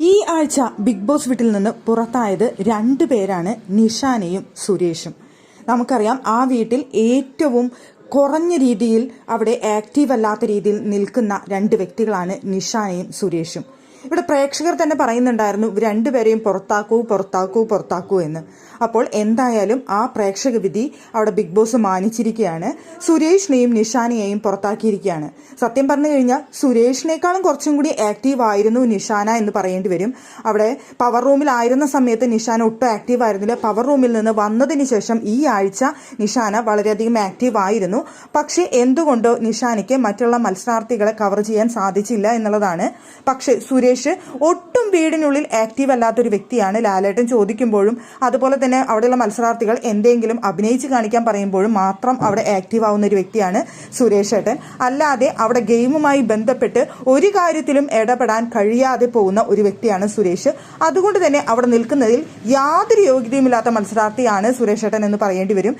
ഈ ആഴ്ച big boss വീട്ടിൽ നിന്ന് പുറത്തായത് രണ്ടു പേരാണ് നിഷാനയും സുരേഷും. നമുക്കറിയാം ആ വീട്ടിൽ ഏറ്റവും കുറഞ്ഞ രീതിയിൽ അവിടെ ആക്റ്റീവ് അല്ലാത്ത രീതിയിൽ നിൽക്കുന്ന രണ്ട് വ്യക്തികളാണ് നിഷാനയും സുരേഷും. ഇവിടെ പ്രേക്ഷകർ തന്നെ പറയുന്നുണ്ടായിരുന്നു രണ്ടുപേരെയും പുറത്താക്കൂ പുറത്താക്കൂ പുറത്താക്കൂ എന്ന്. അപ്പോൾ എന്തായാലും ആ പ്രേക്ഷക വിധി അവിടെ ബിഗ് ബോസ് മാനിച്ചിരിക്കുകയാണ്. സുരേഷിനെയും നിഷാനയെയും പുറത്താക്കിയിരിക്കുകയാണ്. സത്യം പറഞ്ഞു കഴിഞ്ഞാൽ സുരേഷിനേക്കാളും കുറച്ചും കൂടി ആക്റ്റീവ് ആയിരുന്നു നിഷാന എന്ന് പറയേണ്ടി വരും. അവിടെ പവർ റൂമിൽ ആയിരുന്ന സമയത്ത് നിഷാന ഒട്ടും ആക്റ്റീവ് ആയിരുന്നില്ല. പവർ റൂമിൽ നിന്ന് വന്നതിന് ശേഷം ഈ ആഴ്ച നിഷാന വളരെയധികം ആക്റ്റീവ് ആയിരുന്നു. പക്ഷേ എന്തുകൊണ്ടോ നിഷാനയ്ക്ക് മറ്റുള്ള മത്സരാർത്ഥികളെ കവർ ചെയ്യാൻ സാധിച്ചില്ല എന്നുള്ളതാണ്. പക്ഷേ സുരേഷ് ഒട്ടും വീടിനുള്ളിൽ ആക്റ്റീവ് അല്ലാത്തൊരു വ്യക്തിയാണ് ലാലേട്ടൻ ചോദിക്കുമ്പോഴും അതുപോലെ തന്നെ അവിടെയുള്ള മത്സരാർത്ഥികൾ എന്തെങ്കിലും അഭിനയിച്ച് കാണിക്കാൻ പറയുമ്പോഴും മാത്രം അവിടെ ആക്റ്റീവ് ആവുന്ന ഒരു വ്യക്തിയാണ് സുരേഷ് ഏട്ടൻ. അല്ലാതെ അവിടെ ഗെയിമുമായി ബന്ധപ്പെട്ട് ഒരു കാര്യത്തിലും ഇടപെടാൻ കഴിയാതെ പോകുന്ന ഒരു വ്യക്തിയാണ് സുരേഷ്. അതുകൊണ്ട് തന്നെ അവിടെ നിൽക്കുന്നതിൽ യാതൊരു യോഗ്യതയുമില്ലാത്ത മത്സരാർത്ഥിയാണ് സുരേഷ് ഏട്ടൻ എന്ന് പറയേണ്ടി വരും.